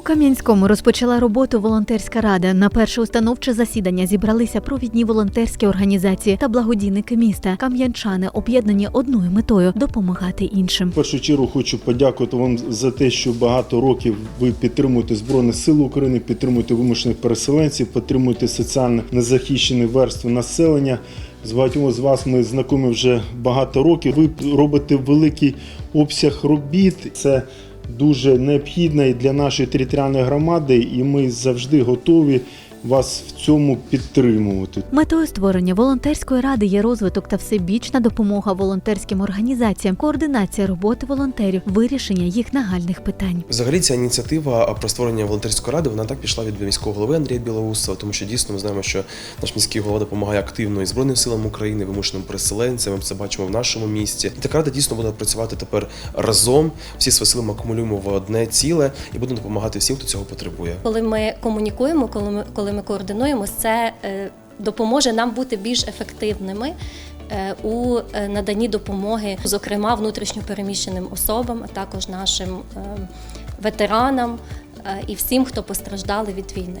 У Кам'янському розпочала роботу волонтерська рада. На перше установче засідання зібралися провідні волонтерські організації та благодійники міста. Кам'янчани об'єднані одною метою допомагати іншим. В першу чергу хочу подякувати вам за те, що багато років ви підтримуєте Збройні Сили України, підтримуєте вимушених переселенців, підтримуєте соціально незахищені верстви населення. З багатьма з вас ми знайомі вже багато років. Ви робите великий обсяг робіт. Це дуже необхідна і для нашої територіальної громади, і ми завжди готові вас в цьому підтримувати. Метою створення волонтерської ради є розвиток та всебічна допомога волонтерським організаціям, координація роботи волонтерів, вирішення їх нагальних питань. Взагалі ця ініціатива про створення волонтерської ради вона так пішла від міського голови Андрія Білоусова, тому що дійсно ми знаємо, що наш міський голова допомагає активно і Збройним силам України, вимушеним переселенцям. Ми це бачимо в нашому місті. І така рада дійсно буде працювати тепер разом. Всі свої сили ми акумулюємо в одне ціле і будемо допомагати всім, хто цього потребує. Коли ми комунікуємо, коли ми, коли ми координуємося, це е, допоможе нам бути більш ефективними е, у е, наданні допомоги, зокрема внутрішньопереміщеним особам, а також нашим ветеранам і всім, хто постраждали від війни.